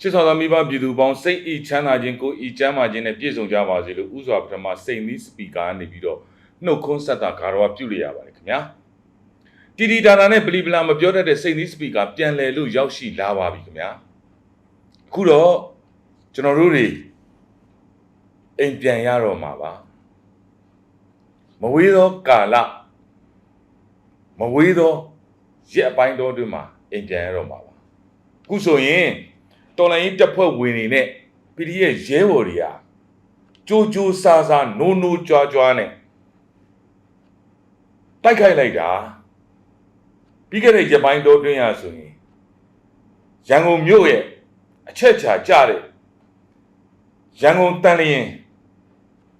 ချစ်ဆောင်သောမိဘပြည်သူပေါင်းစိတ်ဤချမ်းသာခြင်းကိုဤချမ်းသာခြင်းနဲ့ပြည့်စုံကြပါစေလို့ဥစွာပထမစိတ်နည်းစပီကာကနေပြီးတော့နှုတ်ခွန်းဆက်တာဂါရဝပြုလိုက်ရပါတယ်ခင်ဗျာတီတီတာတာနဲ့ပလီပလာမပြောတတ်တဲ့စိတ်နည်းစပီကာပြန်လည်လို့ရောက်ရှိလာပါပြီခင်ဗျာအခုတော့ကျွန်တော်တို့တွေအိမ်ပြန်ရတော့မှာပါမဝေးသောကာလမဝေးသောရက်အပိုင်းတော်တွင်မှာအိမ်ပြန်ရတော့မှာပါအခုဆိုရင် တော်လိုင်းတပ်ဖွဲ့ဝင်တွေနဲ့ PDF ရဲဘော်တွေဟာကြိုးကြိုးစားစားနိုးနိုးကြွားကြွားနဲ့တိုက်ခိုက်လိုက်တာပြီးခဲ့တဲ့ရက်ပိုင်းတော်တွင်ရဆိုရင်ရန်ကုန်မြို့ရဲ့အချက်ချာကြတဲ့ရန်ကုန်တန်လျင်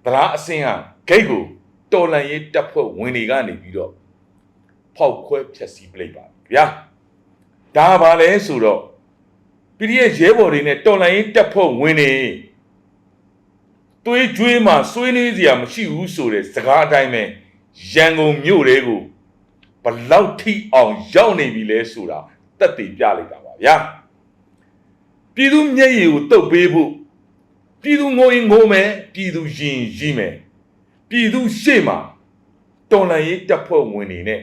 သရားအစင်းဟာဂိတ်ကိုတော်လန်ရေးတပ်ဖွဲ့ဝင်တွေကနေပြီးတော့ဖောက်ခွဲဖျက်ဆီးပလိုက်ပါဗျာဒါပါလဲဆိုတော့ PDF ရဲဘော်တွေနဲ့တော်လိုင်းရေးတပ်ဖွဲ့ဝင်တွေသွေးကြွေးမှဆွေးနွေးစရာမရှိဘူးဆိုတဲ့စကားအတိုင်းပဲရန်ကုန်မြို့တွေကိုဘလောက်ထိအောင်ရောက်နေပြီလဲဆိုတာတက်တည်ပြလိုက်တာပါဗျာပြည်သူမျက်ရည်ကိုတုတ်ပေးဖို့ပြည်သူငိုရင်ငိုမယ်ပြည်သူရင်ရီးမယ်ပြည်သူရှေ့မှာတော်လိုင်းရေးတပ်ဖွဲ့ဝင်တွေနဲ့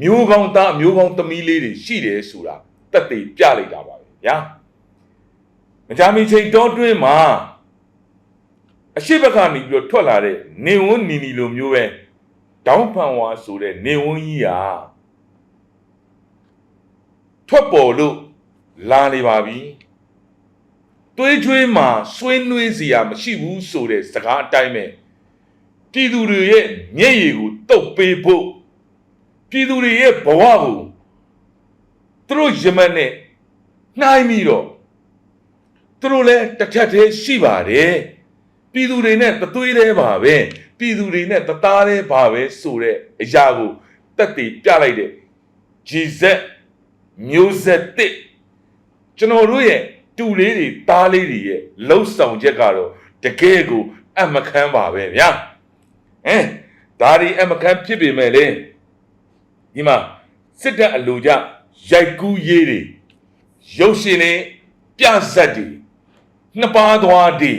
မျိုးကောင်းသားမျိုးကောင်းသမီးလေးတွေရှိတယ်ဆိုတာတက်တည်ပြလိုက်တာပါပဲ ဗျာမကြမီချိန်တောတွင်းမှာအရှိဘက်ကနေပြီးတော့ထွက်လာတဲ့နေဝန်းနီနီလိုမျိုးပဲတောင်းဖန်ဝါဆိုတဲ့နေဝန်းကြီးဟာထွက်ပေါ်လို့လာနေပါပြီတွေးချွေးမှာဆွေးနွေးစရာမရှိဘူးဆိုတဲ့စကားအတိုင်းပဲပြည်သူတွေရဲ့မျက်ရည်ကိုတုတ်ပေးဖို့ပြည်သူတွေရဲ့ဘဝကိုသူတို့ရမတ်နဲ့ နှိုင်းပြီးတော့သူတို့လည်းတစ်ထက်တည်းရှိပါတယ်ပြည်သူတွေနဲ့တသွေးတည်းပါပဲပြည်သူတွေနဲ့တသားတည်းပါပဲဆိုတဲ့အရာကိုတက်တည်ပြလိုက်တဲ့ဂျီဇက်မျိုးဆက်တစ်ကျွန်တော်တို့ရဲ့တူလေးတွေသားလေးတွေရဲ့လှုပ်ဆောင်ချက်ကတော့တကယ်ကို အမခမ်းပါပဲဗျာဟမ်ဒါဒီအမခမ်းဖြစ်ပေမဲ့လေဒီမှာစစ်တပ်အလိုကြရိုက်ကူးရေးတွေ ရုပ်ရှင်တွေပြဇက်တွေနှစ်ပါးသွားတွေ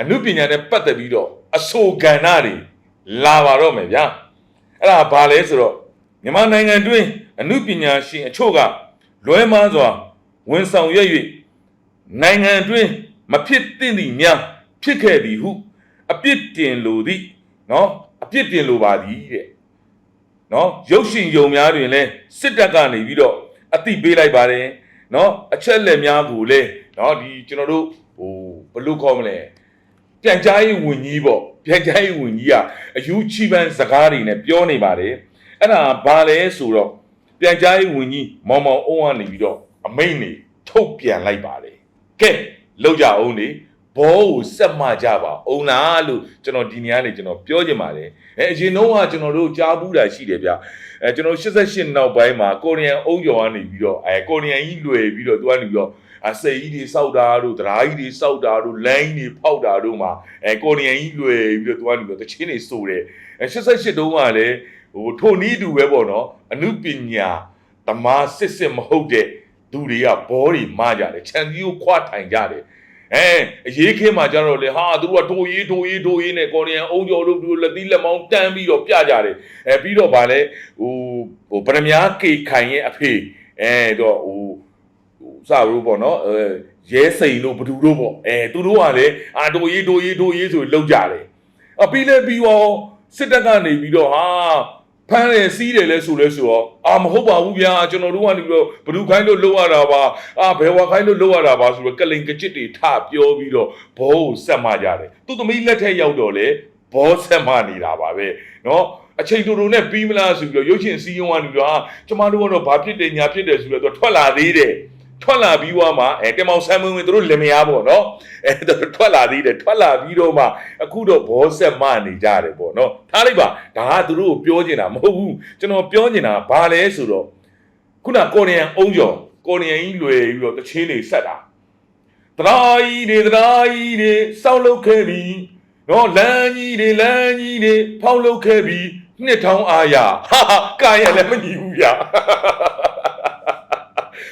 အမှုပညာနဲ့ပတ်သက်ပြီးတော့အဆိုကဏ္ဍတွေလာပါတော့မယ်ဗျာအဲ့ဒါဘာလဲဆိုတော့မြန်မာနိုင်ငံတွင်းအမှုပညာရှင်အချို့ကလွဲမှားစွာဝန်ဆောင်ရွက်၍နိုင်ငံတွင်းမဖြစ်သင့်သည့်များဖြစ်ခဲ့သည်ဟုအပြစ်တင်လိုသည်နော်အပြစ်တင်လိုပါသည်တဲ့နော်ရုပ်ရှင်ယုံများတွင်လဲစစ်တပ်ကနေပြီးတော့အတိပေးလိုက်ပါတယ် နော်အချက်လက်များကိုလဲနော်ဒီကျွန်တော်တို့ဟိုဘယ်လိုခေါ်မလဲပြန်ကြားရေးဝန်ကြီးပေါ့ပြန်ကြားရေးဝန်ကြီးကအယူချီပန်းစကားတွေနဲ့ပြောနေပါတယ်အဲ့ဒါဘာလဲဆိုတော့ပြန်ကြားရေးဝန်ကြီးမောင်မောင်အုံးကနေပြီးတော့အမိန့်နေထုတ်ပြန်လိုက်ပါတယ်ကဲလောက်ကြအောင်လေ ဘောကိုစက်မှကြပါအောင်လားလို့ကျွန်တော်ဒီနေရာနေကျွန်တော်ပြောချင်ပါတယ်အဲအရင်တော့ကကျွန်တော်တို့ကြားဘူးတာရှိတယ်ဗျအဲကျွန်တော်88နောက်ပိုင်းမှာကိုရီးယန်အုံကျော်ကနေပြီးတော့အဲကိုရီးယန်ကြီးလွယ်ပြီးတော့သူကနေပြီးတော့အစိတ်ကြီးတွေစောက်တာတို့ဒရာကြီးတွေစောက်တာတို့လိုင်းတွေဖောက်တာတို့မှာအဲကိုရီးယန်ကြီးလွယ်ပြီးတော့သူကနေပြီးတော့တချင်းတွေစိုးတယ်အဲ88တုန်းကလည်းဟိုထိုနည်းတူပဲပေါ့နော်အမှုပညာတမားစစ်စစ်မဟုတ်တဲ့သူတွေကဘောတွေမကြတယ်ခြံစည်းကိုခွာထိုင်ကြတယ် အဲအရေးခင်းမှာကြတော့လေဟာသူတို့ကထိုးရေးထိုးရေးထိုးရေးနဲ့ကော်ရီယန်အုံကျော်တို့တို့လက်သီးလက်မောင်းတန်းပြီးတော့ပြကြတယ်အဲပြီးတော့ဗာလဲဟိုဟိုဗရမ ्या ကေခိုင်ရဲ့အဖေအဲတော့ဟိုဟိုစလို့ပေါ့နော်အဲရဲစိန်တို့ဘဒူတို့ပေါ့အဲသူတို့ကလည်းအာထိုးရေးထိုးရေးထိုးရေးဆိုလောက်ကြတယ်အပြီးလဲပြီးတော့စစ်တပ်ကနေပြီးတော့ဟာ ဖမ်းတယ်စီးတယ်လဲဆိုလဲဆိုတော့အာမဟုတ်ပါဘူးဗျာကျွန်တော်တို့ကနေပြီးတော့ဘဒူခိုင်းလို့လောက်ရတာပါအာဘယ်ဝါခိုင်းလို့လောက်ရတာပါဆိုတော့ကလိန်ကကြစ်တွေထပြောပြီးတော့ဘောကိုဆက်မကြတယ်သူသမီးလက်ထက်ရောက်တော့လေဘောဆက်မနေတာပါပဲเนาะအချိန်တူတူနဲ့ပြီးမလားဆိုပြီးတော့ရုပ်ရှင်စီးရုံးကနေပြီးတော့ဟာကျမတို့ကတော့ဘာဖြစ်တယ်ညာဖြစ်တယ်ဆိုတော့သူထွက်လာသေးတယ် ထွက်လာပြီးွားမှအဲတင်မောင်ဆမ်းမွေးဝင်တို့လင်မယားပေါ့နော်အဲထွက်လာသေးတယ်ထွက်လာပြီးတော့မှအခုတော့ဘောဆက်မနေကြတယ်ပေါ့နော်ထားလိုက်ပါဒါကသူတို့ကိုပြောနေတာမဟုတ်ဘူးကျွန်တော်ပြောနေတာဘာလဲဆိုတော့ခုနကော်ရီယန်အုံကျော်ကော်ရီယန်ကြီးလွယ်ပြီးတော့တချင်းတွေဆက်တာတရာကြီးတွေတရာကြီးတွေစောက်လုပ်ခဲ့ပြီးနော်လမ်းကြီးတွေလမ်းကြီးတွေဖောက်လုပ်ခဲ့ပြီးနှစ်ထောင်အာရဟာဟာကာရလည်းမညီဘူးဗျာ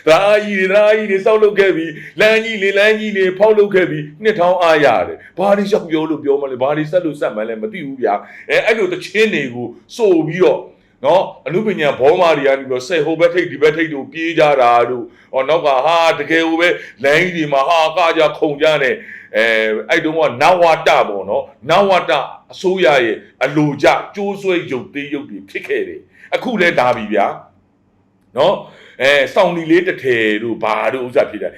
ဒါကြီးတွေဒါကြီးတွေစောက်လုပ်ခဲ့ပြီးလမ်းကြီးလေလမ်းကြီးလေဖောက်လုပ်ခဲ့ပြီးနှစ်ထောင်အားရတယ်ဘာတွေရှောက်ပြောလို့ပြောမလဲဘာတွေဆက်လို့ဆက်မှန်းလဲမသိဘူးဗျာအဲအဲ့လိုတချင်းတွေကိုစိုးပြီးတော့နော်အနုပညာဘောမာတွေကနေပြီးတော့စိတ်ဟိုဘက်ထိတ်ဒီဘက်ထိတ်တို့ပြေးကြတာတို့ဟောနောက်ကဟာတကယ်ဟိုပဲလမ်းကြီးတွေမှာဟာကကြခုံကြတဲ့အဲအဲ့တုန်းကနဝတပေါ့နော်နဝတအစိုးရရဲ့အလိုကြကျိုးဆွဲရုပ်သေးရုပ်တွေဖြစ်ခဲ့တယ်အခုလဲဒါပြီဗျာနော် အဲစောင်းလီလေးတစ်ထည်တို့ဘာတို့ဥစ္စာဖြစ်တယ်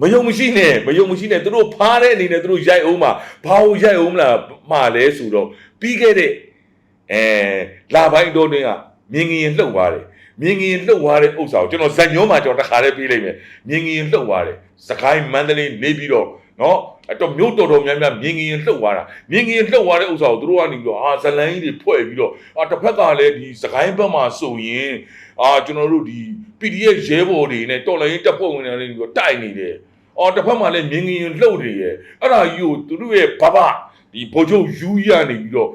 မယုံမရှိနဲ့မယုံမရှိနဲ့သူတို့ဖားတဲ့အနေနဲ့သူတို့ရိုက်အောင်မှာဘာလို့ရိုက်အောင်မလားမှာလဲဆိုတော့ပြီးခဲ့တဲ့အဲလာပိုင်းတော့တွင်းကမြင်ငင်လှုပ်သွားတယ်မြင်ငင်လှုပ်သွားတဲ့ဥစ္စာကိုကျွန်တော်ဇက်ညုံးမှာကျွန်တော်တခါတည်းပြေးလိုက်မယ်မြင်ငင်လှုပ်သွားတယ်စကိုင်းမန္တလေးနေပြီးတော့ နော်အဲ့တော့မြို့တော်တော်များများမြင်ငင်လှုပ်သွားတာမြင်ငင်လှုပ်သွားတဲ့ဥစ္စာကိုသူတို့ကနေပြီးတော့အာဇလန်းကြီးတွေဖွဲ့ပြီးတော့အာတစ်ဖက်ကလည်းဒီစကိုင်းဘက်မှာဆိုရင်အာကျွန်တော်တို့ဒီ PDF ရဲဘော်တွေနဲ့တော်လိုင်းတပ်ဖွဲ့ဝင်တွေနဲ့ပြီးတော့တိုက်နေတယ်အော်တစ်ဖက်မှာလည်းမြင်ငင်လှုပ်နေရဲ့အဲ့ဒါကြီးကိုသူတို့ရဲ့ဘဘဒီဗိုလ်ချုပ်ယူကြီးကနေပြီးတော့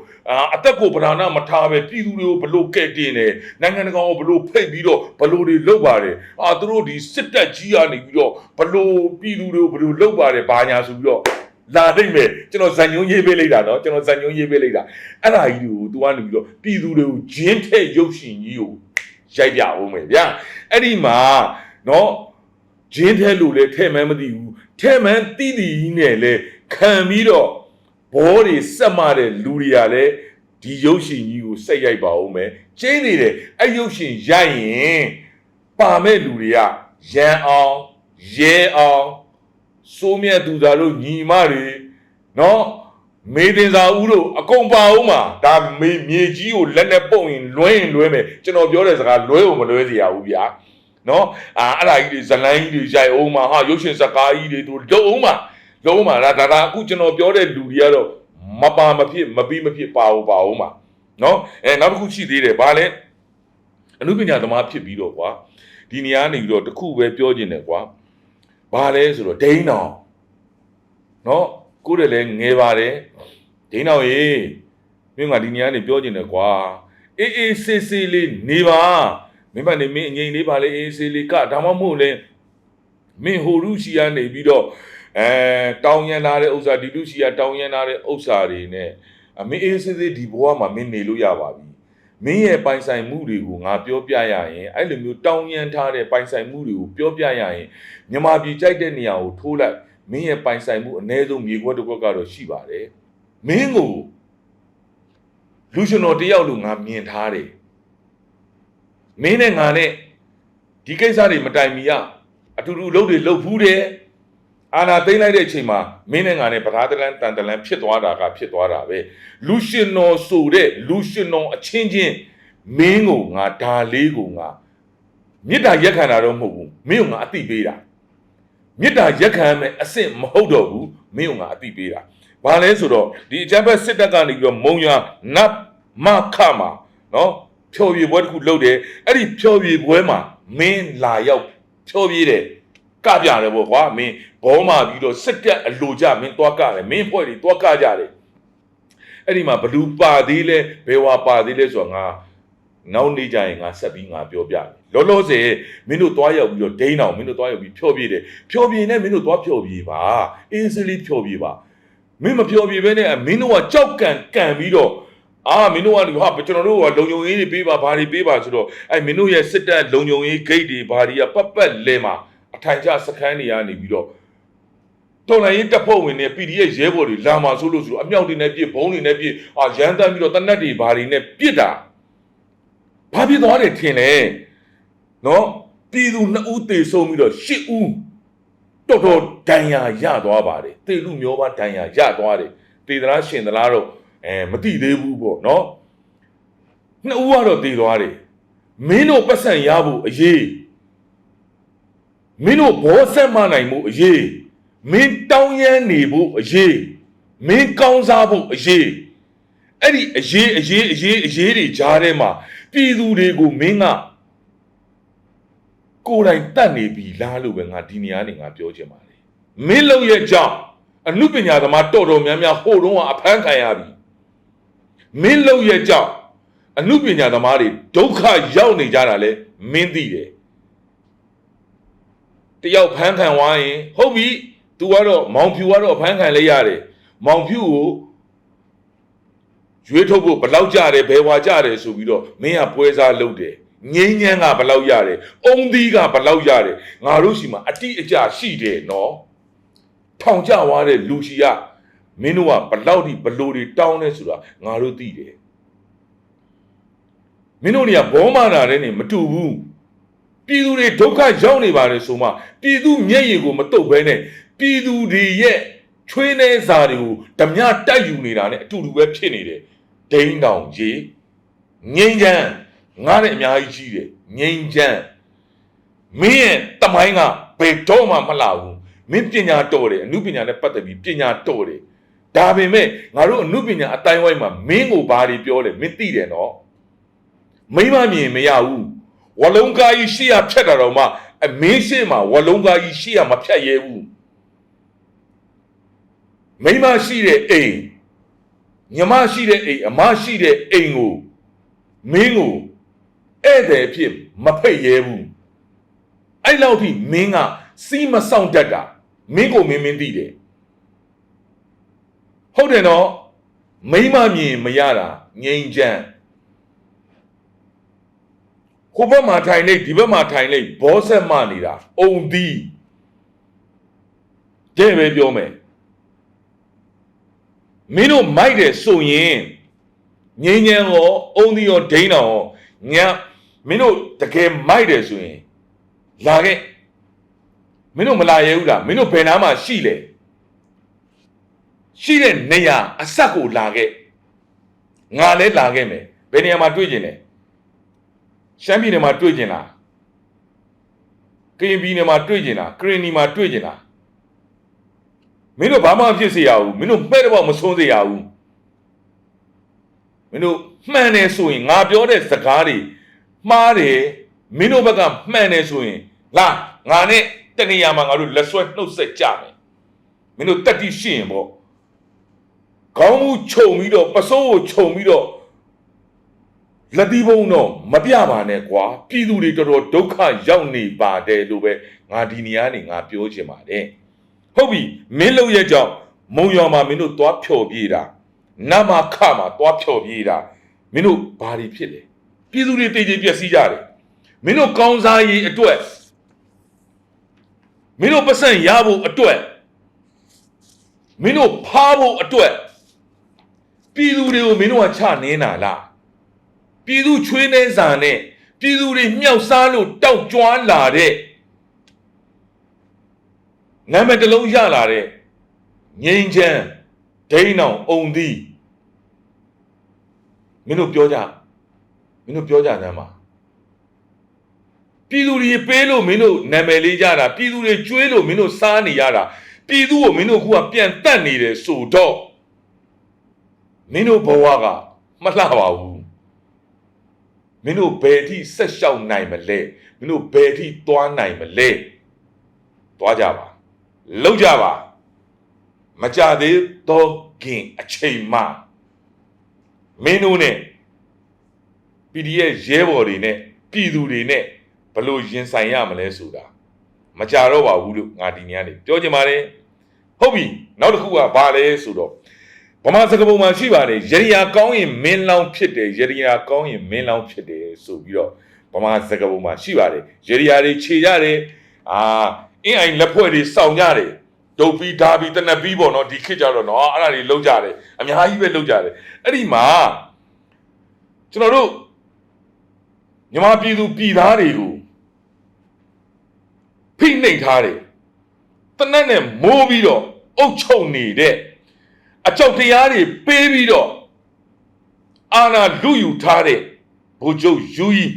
အသက်ကိုပဓာဏမထားပဲပြည်သူတွေကိုဘလို့ကဲ့တင်တယ်နိုင်ငံတကာကိုဘလို့ဖိတ်ပြီးတော့ဘလို့တွေလုပ်ပါတယ်အာသူတို့ဒီစစ်တပ်ကြီးကနေပြီးတော့ဘလို့ပြည်သူတွေကိုဘလို့လုပ်ပါတယ်ဘာညာဆိုပြီးတော့လာတိတ်မယ်ကျွန်တော်ဇန်ညုံရေးပေးလိုက်တာနော်ကျွန်တော်ဇန်ညုံရေးပေးလိုက်တာအဲ့ဒါကြီးတွေကို तू ကနေပြီးတော့ပြည်သူတွေကိုဂျင်းထဲရုပ်ရှင်ကြီးကိုရိုက်ပြအောင်မယ်ဗျာအဲ့ဒီမှာနော်ဂျင်းထဲလို့လဲထဲမှန်းမသိဘူးထဲမှန်းတီးတီးကြီးနဲ့လဲခံပြီးတော့ ဘောတွေစက်မတဲ့လူတွေကလည်းဒီရုပ်ရှင်ကြီးကိုစက်ရိုက်ပါဦးမယ်ကျင်းနေတယ်အဲ့ရုပ်ရှင်ရိုက်ရင်ပါမဲ့လူတွေကရန်အောင်ရဲအောင်စိုးမြတ်သူသားတို့ညီမတွေနော်မေတင်စာဦးတို့အကုန်ပါဦးမှာဒါမေမြေကြီးကိုလက်နဲ့ပုံရင်လွှဲရင်လွှဲမယ်ကျွန်တော်ပြောတဲ့စကားလွှဲဖို့မလွှဲစေရဘူးဗျာနော်အာအဲ့ဒါကြီးတွေဇလန်းကြီးတွေရိုက်အောင်မှာဟာရုပ်ရှင်စကားကြီးတွေတို့လုံးအောင်မှာ လုံးမှာဒါဒါဒါအခုကျွန်တော်ပြောတဲ့လူတွေကတော့မပါမဖြစ်မပြီးမဖြစ်ပါဘူးပါအောင်မှာနော်အဲနောက်တစ်ခုရှိသေးတယ်ဗာလဲအနုပညာသမားဖြစ်ပြီးတော့ကွာဒီနေရာနေပြီးတော့တစ်ခုပဲပြောခြင်းတယ်ကွာဘာလဲဆိုတော့ဒိန်းတော်နော်ကိုယ်တည်းလည်းငယ်ပါတယ်ဒိန်းတော်ရေမင်းကဒီနေရာနေပြောခြင်းတယ်ကွာအေးအေးဆေးဆေးလေးနေပါမင်းမနေမင်းအငိမ့်လေးပါလေအေးဆေးလေးကဒါမှမဟုတ်လဲမင်းဟိုရုရှိကနေပြီးတော့ အဲတောင်းရန်လာတဲ့ဥစ္စာဒီလူရှိကတောင်းရန်လာတဲ့ဥစ္စာတွေနဲ့အမင်းအေးဆေးဆေးဒီဘဝမှာမင်းနေလို့ရပါပြီမင်းရဲ့ပိုင်ဆိုင်မှုတွေကိုငါပြောပြရရင်အဲ့လိုမျိုးတောင်းရန်ထားတဲ့ပိုင်ဆိုင်မှုတွေကိုပြောပြရရင်မြန်မာပြည်ကြိုက်တဲ့နေရာကိုထိုးလိုက်မင်းရဲ့ပိုင်ဆိုင်မှုအ ਨੇ ဆုံးမြေခွက်တစ်ခွက်ကတော့ရှိပါတယ်မင်းကိုလူရှင်တော်တယောက်လိုငါမြင်ထားတယ်မင်းနဲ့ငါနဲ့ဒီကိစ္စတွေမတိုင်မီရအတူတူလုပ်တွေလုပ်ဖူးတယ် အာနာသိမ့်လိုက်တဲ့အချိန်မှာမင်းနဲ့ငါနဲ့ပသာတလန်တန်တလန်ဖြစ်သွားတာကဖြစ်သွားတာပဲလူရှင်တော်ဆိုတဲ့လူရှင်တော်အချင်းချင်းမင်းကိုငါဒါလေးကိုငါမေတ္တာရက်ခံတာတော့မဟုတ်ဘူးမင်းကငါအတိပေးတာမေတ္တာရက်ခံမယ်အစ်စ်မဟုတ်တော့ဘူးမင်းကငါအတိပေးတာဘာလဲဆိုတော့ဒီအကြမ်းဖက်စစ်တပ်ကနေပြီးတော့မုံရနတ်မခမှာနော်ဖြော်ပြပွဲတစ်ခုလုပ်တယ်အဲ့ဒီဖြော်ပြပွဲမှာမင်းလာရောက်ဖြော်ပြတယ် ကပြတယ်ပေါ့ကွာမင်းဘောမာပြီးတော့စစ်တက်အလိုကြမင်းသွားကတယ်မင်းဖွဲ့တွေသွားကကြတယ်အဲ့ဒီမှာဘလူပါသေးလဲဘယ်ဝါပါသေးလဲဆိုတော့ငါနောက်နေကြရင်ငါဆက်ပြီးငါပြောပြတယ်လောလောဆယ်မင်းတို့သွားရောက်ပြီးတော့ဒိန်းအောင်မင်းတို့သွားရောက်ပြီးဖြောပြတယ်ဖြောပြနေမင်းတို့သွားဖြောပြပါအင်းစလီဖြောပြပါမင်းမဖြောပြဘဲနဲ့မင်းတို့ကကြောက်ကန်ကန်ပြီးတော့အာမင်းတို့ကဟာကျွန်တော်တို့ကလုံုံရေးတွေပေးပါဘာတွေပေးပါဆိုတော့အဲ့မင်းတို့ရဲ့စစ်တပ်လုံုံရေးဂိတ်တွေဘာတွေကပတ်ပတ်လဲမှာ အထိုင်ကျစခန်းတွေကနေပြီးတော့တော်လိုင်းရေးတပ်ဖွဲ့ဝင်တွေ PDF ရဲဘော်တွေလာမှာဆိုလို့ဆိုတော့အမြောက်တွေနဲ့ပြစ်ဘုံတွေနဲ့ပြစ်အာရန်တမ်းပြီးတော့တနက်တွေဘာတွေနဲ့ပြစ်တာဘာဖြစ်သွားတယ်ထင်လဲနော်ပြည်သူနှစ်ဦးတေဆုံးပြီးတော့ရှစ်ဦးတော်တော်ဒဏ်ရာရသွားပါတယ်တေလူမျိုးပါဒဏ်ရာရသွားတယ်တေသလားရှင်သလားတော့အဲမတိသေးဘူးပေါ့နော်နှစ်ဦးကတော့တေသွားတယ်မင်းတို့ပတ်စံရဖို့အရေး မင်းတို့ဘောဆက်မနိုင်မှုအရေးမင်းတောင်းရမ်းနေဖို့အရေးမင်းကောင်းစားဖို့အရေးအဲ့ဒီအရေးအရေးအရေးအရေးတွေကြားထဲမှာပြည်သူတွေကိုမင်းကကိုယ်တိုင်တတ်နေပြီလားလို့ပဲငါဒီနေရာနေငါပြောချင်ပါလေမင်းလုံရဲ့ကြောင့်အမှုပညာသမားတော်တော်များများဟိုတုန်းကအဖမ်းခံရပြီမင်းလုံရဲ့ကြောင့်အမှုပညာသမားတွေဒုက္ခရောက်နေကြတာလဲမင်းသိတယ် တယောက်ဖမ်းခံသွားရင်ဟုတ်ပြီ तू ကတော့မောင်ဖြူကတော့ဖမ်းခံလိုက်ရတယ်မောင်ဖြူကိုရွေးထုတ်ဖို့ဘယ်လောက်ကြတယ်ဘယ်ဝါကြတယ်ဆိုပြီးတော့မင်းကပွဲစားလုပ်တယ်ငိမ့်ညမ်းကဘယ်လောက်ရတယ်အုံသီးကဘယ်လောက်ရတယ်ငါတို့ရှိမှာအတိအကျရှိတယ်နော်ထောင်ကျသွားတဲ့လူရှိကမင်းတို့ကဘယ်လောက်ဒီဘလို့တွေတောင်းနေဆိုတာငါတို့သိတယ်မင်းတို့တွေကဘောမာနာတဲ့နေမတူဘူး ပြည်သူတွေဒုက္ခရောက်နေပါတယ်ဆိုမှပြည်သူမျက်ရည်ကိုမတုတ်ဘဲနဲ့ပြည်သူတွေရဲ့ချွေးနှဲစာတွေကိုဓမြတိုက်ယူနေတာနဲ့အတူတူပဲဖြစ်နေတယ်ဒိန်းတောင်ကြီးငိမ့်ချမ်းငါနဲ့အများကြီးကြီးတယ်ငိမ့်ချမ်းမင်းရဲ့တမိုင်းကဘယ်တော့မှမလှဘူးမင်းပညာတော်တယ်အမှုပညာနဲ့ပတ်သက်ပြီးပညာတော်တယ်ဒါပေမဲ့ငါတို့အမှုပညာအတိုင်းဝိုင်းမှာမင်းကိုဘာတွေပြောလဲမင်းသိတယ်နော်မိမမြင်မရဘူး ဝလုံးကားကြီးရှေ့ရဖြတ်တာတော့မှအမင်းရှေ့မှာဝလုံးကားကြီးရှေ့ရမဖြတ်ရဲဘူးမိမရှိတဲ့အိမ်ညီမရှိတဲ့အိမ်အမရှိတဲ့အိမ်ကိုမင်းကိုဧည့်သည်ဖြစ်မဖိတ်ရဲဘူးအဲ့လောက်ထိမင်းကစီးမဆောင်တတ်တာမင်းကိုမင်းမင်းသိတယ်ဟုတ်တယ်နော်မိမမြင်မရတာငြိမ်ချမ်း ဟိုဘက်မှာထိုင်လိုက်ဒီဘက်မှာထိုင်လိုက်ဘောဆက်မနေတာအုံသီးတဲ့ပဲပြောမယ်မင်းတို့မိုက်တယ်ဆိုရင်ငင်းငင်းရောအုံသီးရောဒိန်းတော်ရောညာမင်းတို့တကယ်မိုက်တယ်ဆိုရင်လာခဲ့မင်းတို့မလာရဲဘူးလားမင်းတို့ဘယ်နားမှာရှိလဲရှိတဲ့နေရာအဆက်ကိုလာခဲ့ငါလည်းလာခဲ့မယ်ဘယ်နေရာမှာတွေ့ကျင်လဲ ရှမ်းပြည်နယ်မှာတွေ့ကျင်လားကရင်ပြည်နယ်မှာတွေ့ကျင်လားကရင်နီမှာတွေ့ကျင်လားမင်းတို့ဘာမှမဖြစ်စေရဘူးမင်းတို့မှဲ့တော့မဆုံးစေရဘူးမင်းတို့မှန်တယ်ဆိုရင်ငါပြောတဲ့စကားတွေမှားတယ်မင်းတို့ဘက်ကမှန်တယ်ဆိုရင်လာငါနဲ့တနေရာမှာငါတို့လက်ဆွဲနှုတ်ဆက်ကြမယ်မင်းတို့တက်တိရှိရင်ပေါ့ခေါင်းမူခြုံပြီးတော့ပစိုးကိုခြုံပြီးတော့ လက်သီးဘုံတော့မပြပါနဲ့ကွာပြည်သူတွေတော်တော်ဒုက္ခရောက်နေပါတယ်လို့ပဲငါဒီနေရာနေငါပြောချင်ပါတယ်ဟုတ်ပြီမင်းလုပ်ရဲ့ကြောင့်မုံရွာမှာမင်းတို့သွားဖြော်ပြေးတာနမခမှာသွားဖြော်ပြေးတာမင်းတို့ဘာတွေဖြစ်လဲပြည်သူတွေတည်ကြည်ပျက်စီးကြတယ်မင်းတို့ကောင်းစားရေးအတွက်မင်းတို့ပတ်စံရဖို့အတွက်မင်းတို့ဖားဖို့အတွက်ပြည်သူတွေကိုမင်းတို့ကချနေတာလား ပြည်သူချွေးနှဲစာနဲ့ပြည်သူတွေမြောက်စားလို့တောက်ကြွားလာတဲ့နာမည်တစ်လုံးရလာတဲ့ငိမ့်ချမ်းဒိန်းအောင်အုံသီးမင်းတို့ပြောကြမင်းတို့ပြောကြစမ်းပါပြည်သူတွေပေးလို့မင်းတို့နာမည်လေးကြတာပြည်သူတွေကျွေးလို့မင်းတို့စားနေရတာပြည်သူကိုမင်းတို့ခုကပြန်တက်နေတယ်ဆိုတော့မင်းတို့ဘဝကမလှပါဘူး မင်းတို့ဘယ်အထိဆက်လျှောက်နိုင်မလဲမင်းတို့ဘယ်အထိသွားနိုင်မလဲသွားကြပါလောက်ကြပါမကြသေးတော့ခင်အချိန်မှမင်းတို့ ਨੇ PDF ရဲဘော်တွေနဲ့ပြည်သူတွေနဲ့ဘယ်လို့ရင်ဆိုင်ရမလဲဆိုတာမကြတော့ပါဘူးလို့ငါဒီနေ့ကနေပြောချင်ပါတယ်ဟုတ်ပြီနောက်တစ်ခုကဘာလဲဆိုတော့ ဗမာစကားပုံမှာရှိပါတယ်ရရိယာကောင်းရင်မင်းလောင်းဖြစ်တယ်ရရိယာကောင်းရင်မင်းလောင်းဖြစ်တယ်ဆိုပြီးတော့ဗမာစကားပုံမှာရှိပါတယ်ရရိယာတွေခြေရတယ်အာအင်းအိုင်လက်ဖွဲ့တွေစောင့်ကြတယ်ဒုတ်ပြီးဓာပြီးတနက်ပြီးပေါ့နော်ဒီခေတ်ကြတော့နော်အဲ့ဒါတွေလုံးကြတယ်အများကြီးပဲလုံးကြတယ်အဲ့ဒီမှာကျွန်တော်တို့မြန်မာပြည်သူပြည်သားတွေကိုဖိနှိပ်ထားတယ်တနက်နဲ့မိုးပြီးတော့အုပ်ချုပ်နေတဲ့ အကြောက်တရားတွေပေးပြီးတော့အာနာလူယူထားတဲ့ဘုံကျုပ်ယူကြီး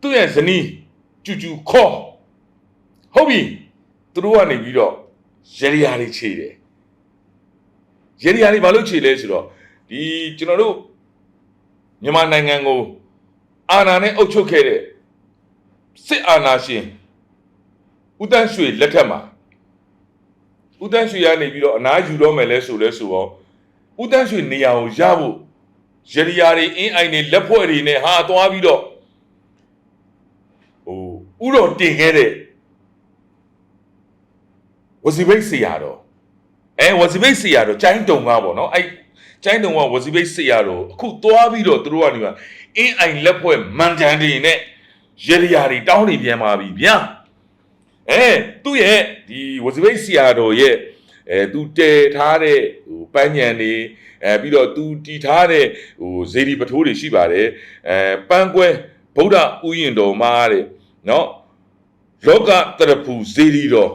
သူ့ရဲ့ဇနီးကျူကျူခေါ်ဟုတ်ပြီသူတို့ကနေပြီးတော့ရေရီယာတွေခြေတယ်ရေရီယာတွေဘာလို့ခြေလဲဆိုတော့ဒီကျွန်တော်တို့မြန်မာနိုင်ငံကိုအာဏာနဲ့အုပ်ချုပ်ခဲ့တဲ့စစ်အာဏာရှင်ဦးတန်းရွှေလက်ထက်မှာ ဦးတန်းရွှေကနေပြီးတော့အနားယူတော့မယ်လဲဆိုလဲဆိုတော့ဦးတန်းရွှေနေရာကိုရဖို့ရရီယာတွေအင်းအိုင်တွေလက်ဖွဲ့တွေနဲ့ဟာသွားပြီးတော့ဟိုဥတော်တင်ခဲ့တဲ့ဝစီဘိတ်စီရတော့အဲဝစီဘိတ်စီရတော့ကျိုင်းတုံကပေါ့နော်အဲ့ကျိုင်းတုံကဝစီဘိတ်စီရတော့အခုသွားပြီးတော့သူတို့ကနေကအင်းအိုင်လက်ဖွဲ့မန်တန်တွေနဲ့ရေရရာတွေတောင်းနေပြန်ပါပြီဗျာ အဲသူ့ရဲ့ဒီဝစီဘိတ်စီရတော့ရဲ့အဲသူတဲထားတဲ့ဟိုပန်းညံတွေအဲပြီးတော့သူတီထားတဲ့ဟိုဇေဒီပထိုးတွေရှိပါတယ်အဲပန်းကွဲဗုဒ္ဓဥယျာဉ်တော်မှာတဲ့နော်လောကတရဖူဇေဒီတော်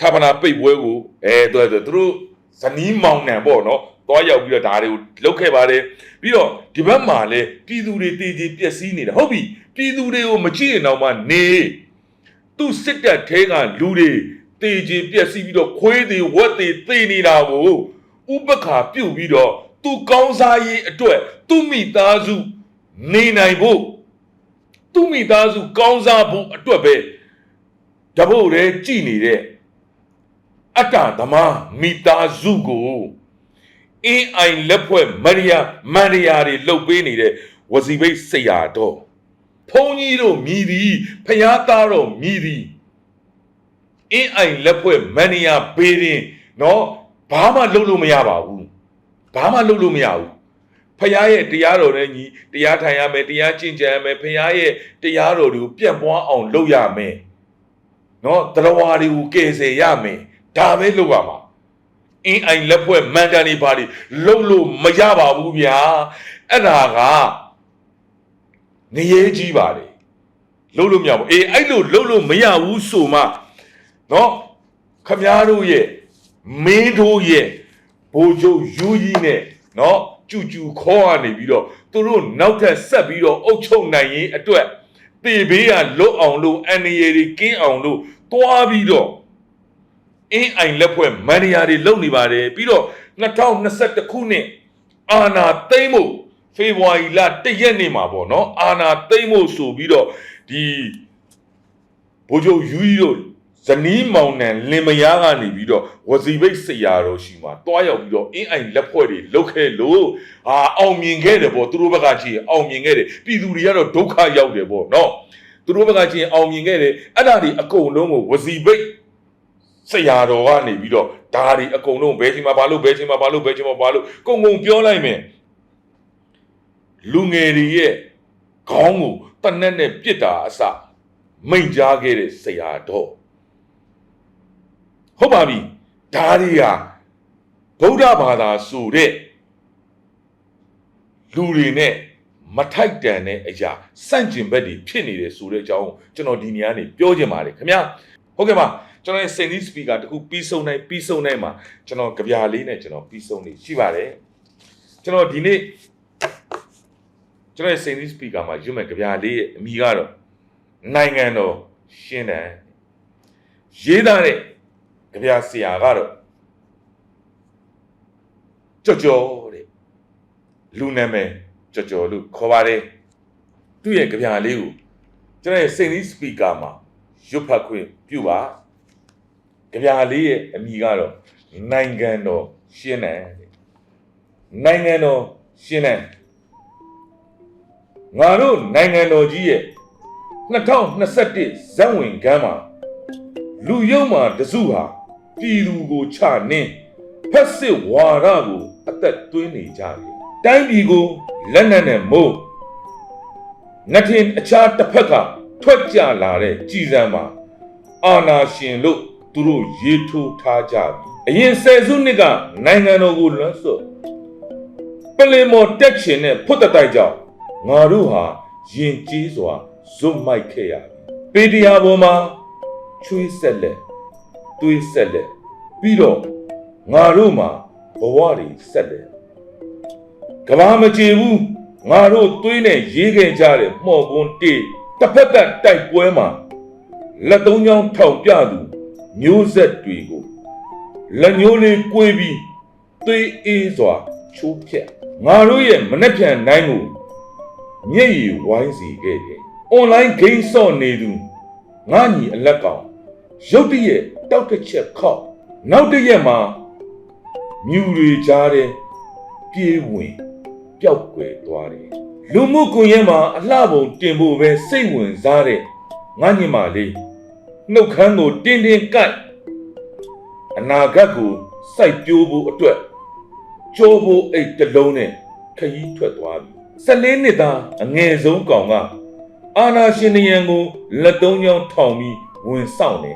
ဌာပနာပိတ်ပွဲကိုအဲသူကသူတို့ဇနီးမောင်နှံပေါ့နော်သွားရောက်ပြီးတော့ဒါတွေကိုလုတ်ခဲ့ပါတယ်ပြီးတော့ဒီဘက်မှာလည်းပြည်သူတွေတည်ကြည်ပျက်စီးနေတာဟုတ်ပြီပြည်သူတွေကိုမကြည့်ရင်တော့မှနေ သူ့စစ်တပ်ထဲကလူတွေတည်ကြည်ပျက်စီးပြီးတော့ခွေးတွေဝက်တွေသေနေတာကိုဥပက္ခပြုတ်ပြီးတော့သူကောင်းစားရေးအတွက်သူ့မိသားစုနေနိုင်ဖို့သူ့မိသားစုကောင်းစားဖို့အတွက်ပဲတဘို့ရဲကြည်နေတဲ့အတ္တသမားမိသားစုကိုအင်းအိုင်လက်ဖွဲ့မရိယာမန္တရာတွေလှုပ်ပေးနေတဲ့ဝစီဘိတ်ဆရာတော် ဘုန်းကြီးတို့မြည်သည်ဖျားသားတော်မြည်သည်အင်းအိုင်လက်ဖွဲ့မန္တရာဘေးရင်နော်ဘာမှလုပ်လို့မရပါဘူးဘာမှလုပ်လို့မရဘူးဖခင်ရဲ့တရားတော်နဲ့ညီတရားထိုင်ရမယ်တရားကျင့်ကြံရမယ်ဖခင်ရဲ့တရားတော်တွေကိုပြန့်ပွားအောင်လုပ်ရမယ်နော်တရားတွေကိုကယ်ဆယ်ရမယ်ဒါပဲလုပ်ရမှာအင်းအိုင်လက်ဖွဲ့မန်တန်နေပါလိလှုပ်လို့မရပါဘူးဗျာအဲ့ဒါက ငရေကြီးပါလေလှုပ်လို့မရဘူးအေးအဲ့လိုလှုပ်လို့မရဘူးဆိုမှနော်ခမားတို့ရဲ့မင်းတို့ရဲ့ဘိုးချုပ်ယူကြီးနဲ့နော်ကျူကျူခေါ်ရနေပြီးတော့သူတို့နောက်ထပ်ဆက်ပြီးတော့အုပ်ချုပ်နိုင်ရင်အတွက်တေဘေးကလွတ်အောင်လို့အန်ရည်တွေကင်းအောင်လို့တွားပြီးတော့အင်းအိုင်လက်ဖွဲ့မန်နီယာတွေလုပ်နေပါတယ်ပြီးတော့2021ခုနှစ်အာနာသိမ့်မှု ဖေဖော်ဝါရီလ1ရက်နေ့မှာပေါ့နော်အာနာသိမ့်မှုဆိုပြီးတော့ဒီဘိုးချုပ်ယူကြီးတို့ဇနီးမောင်နှံလင်မယားကနေပြီးတော့ဝစီဘိတ်ဆရာတော်ရှိမှာတွားရောက်ပြီးတော့အင်းအိုင်လက်ဖွဲ့တွေလုတ်ခဲ့လို့အာအောင်မြင်ခဲ့တယ်ပေါ့သူတို့ဘက်ကကြည့်ရင်အောင်မြင်ခဲ့တယ်ပြည်သူတွေကတော့ဒုက္ခရောက်တယ်ပေါ့နော်သူတို့ဘက်ကကြည့်ရင်အောင်မြင်ခဲ့တယ်အဲ့ဒါဒီအကုန်လုံးကိုဝစီဘိတ်ဆရာတော်ကနေပြီးတော့ဒါတွေအကုန်လုံးဘယ်ချိန်မှာဘာလို့ဘယ်ချိန်မှာဘာလို့ဘယ်ချိန်မှာဘာလို့ကုံကုံပြောလိုက်မယ် လူငယ်တွေရဲ့ခေါင်းကိုတနက်နဲ့ပြစ်တာအစမိန်ကြားခဲ့တဲ့ဆရာတော်ဟုတ်ပါပြီဒါတွေကဗုဒ္ဓဘာသာဆိုတဲ့လူတွေနဲ့မထိုက်တန်တဲ့အရာစန့်ကျင်ဘက်တွေဖြစ်နေတယ်ဆိုတဲ့အကြောင်းကိုကျွန်တော်ဒီနေရာနေပြောချင်ပါတယ်ခင်ဗျာဟုတ်ကဲ့ပါကျွန်တော်ရဲ့ Saint speaker တခုပြီးဆုံးနိုင်ပြီးဆုံးနိုင်မှာကျွန်တော်ကြပြလေးနဲ့ကျွန်တော်ပြီးဆုံးနေရှိပါတယ်ကျွန်တော်ဒီနေ့ ကျွန်တော်ရဲ့ Saint speaker မှာရွတ်မဲ့ကြပြလေးရဲ့အမိကတော့နိုင်ငံတော်ရှင်းတယ်ရေးသားတဲ့ကြပြဆရာကတော့ကြော်ကြော်တဲ့လူနာမည်ကြော်ကြော်လို့ခေါ်ပါတယ်သူ့ရဲ့ကြပြလေးကိုကျွန်တော်ရဲ့ Saint speaker မှာရွတ်ဖတ်ခွင့်ပြုပါကြပြလေးရဲ့အမိကတော့နိုင်ငံတော်ရှင်းတယ်နိုင်ငံတော်ရှင်းတယ် ငါတို့နိုင်ငံတော်ကြီးရဲ့2021ဇန်ဝင်ကမ်းမှာလူယုံမှာတစုဟာပြည်သူကိုချနှင်းဖက်စစ်ဝါရကိုအသက်သွင်းနေကြတယ်တိုင်းပြည်ကိုလက်နက်နဲ့မိုးငထင်အခြားတစ်ဖက်ကထွက်ကြလာတဲ့ကြည်စံမှာအာနာရှင်လို့သူတို့ရေးထိုးထားကြပြီအရင်ဆယ်စုနှစ်ကနိုင်ငံတော်ကိုလွှမ်းဆွတ်ပလင်မော်တက်ချင်တဲ့ဖွတ်တတိုက်ကြောင့် ငါတို့ဟာယဉ်ကျေးစွာဇွတ်မိုက်ခဲ့ရပြီပေတရားပေါ်မှာချွေးဆက်လက်သွေးဆက်လက်ပြီးတော့ငါတို့မှာဘဝတွေဆက်လက်ကဘာမကြည်ဘူးငါတို့သွေးနဲ့ရေးခဲ့ကြတဲ့မှော်ကွန်းတေးတစ်ဖက်ကတိုက်ပွဲမှာလက်သုံးချောင်းထောင်ပြသူမျိုးဆက်တွေကိုလက်ညှိုးလေးကွေးပြီးသွေးအေးစွာချိုးဖြက်ငါတို့ရဲ့မနှက်ပြန်နိုင်ကို မျက်ရည်ဝိုင်းစီခဲ့တယ်။ online game ဆော့နေသူငါညီအလက်ကောင်ရုတ်တရက်တောက်တစ်ချက်ခောက်နောက်တစ်ရက်မှာမြူတွေကြားတဲ့ပြေးဝင်ပျောက်ကွယ်သွားတယ်။လူမှုကွန်ရက်မှာအလှပုံတင်ဖို့ပဲစိတ်ဝင်စားတဲ့ငါညီမလေးနှုတ်ခမ်းကိုတင်းတင်းကိုက်အနာဂတ်ကိုစိုက်ပျိုးဖို့အတွက်ကြိုးဖို့အိတ်တစ်လုံးနဲ့ခရီးထွက်သွားပြီ 14နှစ်သားအငယ်ဆုံးကောင်ကအာနာရှင်နယံကိုလက်သုံးချောင်းထောင်ပြီးဝင်ဆောင်နေ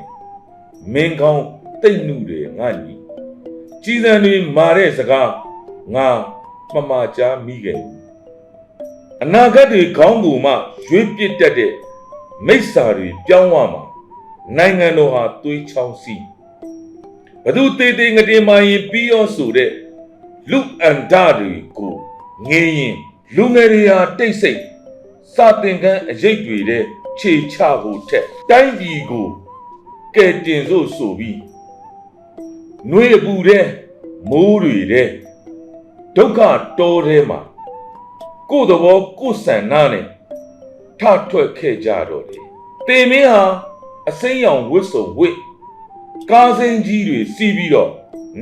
မင်းကောင်းတိတ်နှုတယ်ငါညီကြီးစံတွေမာတဲ့စကားငါမမကြားမိခဲ့ဘူးအနာဂတ်တွေခေါင်းကူမှရွေးပစ်တတ်တဲ့မိစ္ဆာတွေပြောင်းသွားမှာနိုင်ငံတော်ဟာသွေးချောင်းစီးဘသူတေးသေးငတင်မာရင်ပြီးရောဆိုတဲ့လူအန္တတွေကိုငေးရင် လူငယ်တွေဟာတိတ်ဆိတ်စာတင်ကန်းအရေးတွေတဲ့ခြေချဖို့ထက်တိုင်းပြည်ကိုကဲတင်စို့ဆိုပြီးနှွေးအပူတဲ့မိုးတွေတဲ့ဒုက္ခတောထဲမှာကိုယ်သဘောကိုယ်ဆန္ဒနဲ့ထထွက်ခဲ့ကြတော့တယ်တေမင်းဟာအစိမ်းရောင်ဝတ်စုံဝတ်ကားစင်းကြီးတွေစီးပြီးတော့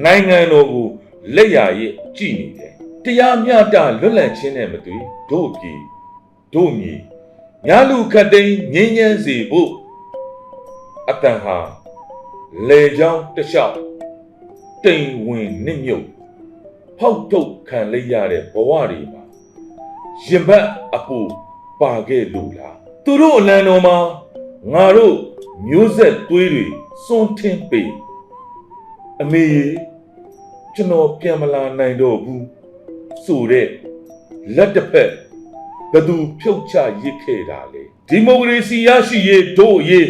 နိုင်ငံတော်ကိုလက်ရရဲ့ကြည်နေတယ် တရားမျှတလွတ်လပ်ခြင်းနဲ့မတွေ့တို့ပြည်တို့မြေညာလူခတ်သိမ်းငင်းညမ်းစေဖို့အတန်ဟာလေချောင်းတစ်လျှောက်တိမ်ဝင်နစ်မြုပ်ဖောက်ထုတ်ခံလိုက်ရတဲ့ဘဝတွေမှာရင်ဘတ်အပူပါခဲ့လို့လားသူတို့အလံတော်မှာငါတို့မျိုးဆက်သွေးတွေစွန့်ထင်းပေအမေရေကျွန်တော်ပြန်မလာနိုင်တော့ဘူး ဆိုတဲ့လက်တစ်ဖက်ဘသူဖြုတ်ချရစ်ခဲ့တာလေဒီမိုကရေစီရရှိရေးတို့ရေး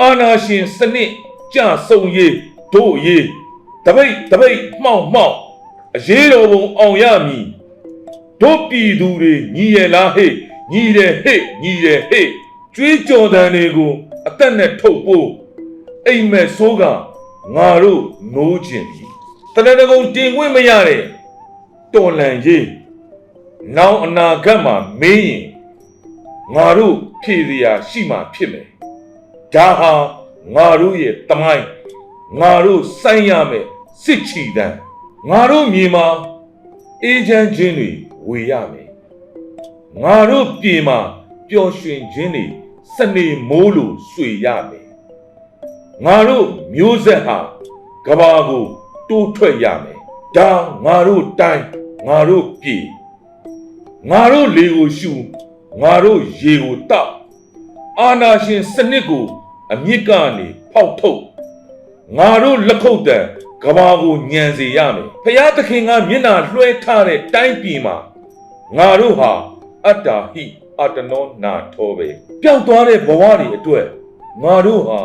အာဏာရှင်စနစ်ကြဆုံရေးတို့ရေးတပိတ်တပိတ်မှောက်မှောက်အရေးတော်ပုံအောင်ရမည်တို့ပြည်သူတွေညီရလားဟဲ့ညီတယ်ဟဲ့ညီတယ်ဟဲ့ကြွေးကြော်တန်တွေကိုအသက်နဲ့ထုတ်ဖို့အိမ်မက်ဆိုးကငါတို့နိုးခြင်းပြီတရဏဂုံတင်ခွင့်မရတဲ့ တော်လန်ရေးနောင်အနာဂတ်မှာမင်းရင်ငါတို့ဖြည့်စရာရှိမှဖြစ်မယ်ဒါဟာငါတို့ရဲ့တမိုင်းငါတို့စိုင်းရမယ်စစ်ချီတန်းငါတို့မြေမှာအေးချမ်းခြင်းတွေဝေရမယ်ငါတို့ပြည်မှာပျော်ရွှင်ခြင်းတွေစနေမိုးလိုဆွေရမယ်ငါတို့မျိုးဆက်ဟာကဘာကိုတိုးထွက်ရမယ်ဒါငါတို့တိုင်း ငါတို့ပြည်ငါတို့လေကိုရှူငါတို့ရေကိုတောက်အာနာရှင်စနစ်ကိုအမြစ်ကနေဖောက်ထုတ်ငါတို့လက်ခုပ်တံကဘာကိုညံစေရမယ်ဖျားသခင်ကမျက်နာလွှဲထားတဲ့တိုင်းပြည်မှာငါတို့ဟာအတ္တာဟိအတနောနာထောပဲပျောက်သွားတဲ့ဘဝတွေအတွက်ငါတို့ဟာ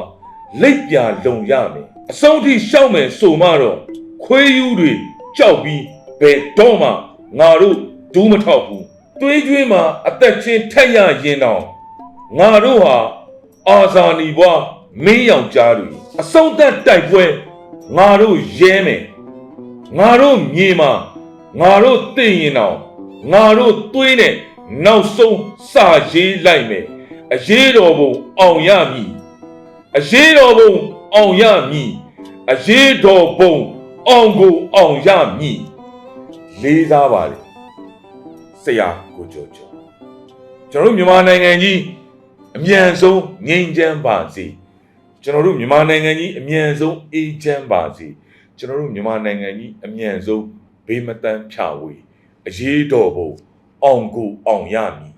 လိပ်ပြာလုံရမယ်အဆုံးထိရှောက်မယ်ဆိုမှတော့ခွေးယူတွေကြောက်ပြီး ဘယ်တော့မှငါတို့ဒူးမထောက်ဘူးတွေးကြွေးမှာအသက်ချင်းထက်ရရင်တော့ငါတို့ဟာအာဇာနည်ဘွားမင်းယောက်ျားတွေအဆုံးသက်တိုက်ပွဲငါတို့ရဲမယ်ငါတို့မြေမှာငါတို့သိရင်တော့ငါတို့သွေးနဲ့နောက်ဆုံးစာရေးလိုက်မယ်အရေးတော်ဘုံအောင်ရမည်အရေးတော်ဘုံအောင်ရမည်အရေးတော်ဘုံအောင်ကိုအောင်ရမည် လေးစားပါလေဆရာကိုကျော်ကျော်ကျွန်တော်တို့မြန်မာနိုင်ငံကြီးအမြန်ဆုံးငြိမ်းချမ်းပါစေကျွန်တော်တို့မြန်မာနိုင်ငံကြီးအမြန်ဆုံးအေးချမ်းပါစေကျွန်တော်တို့မြန်မာနိုင်ငံကြီးအမြန်ဆုံးဘေးမတန်းဖြာဝေအရေးတော်ဘုံအောင်ကိုအောင်ရမည်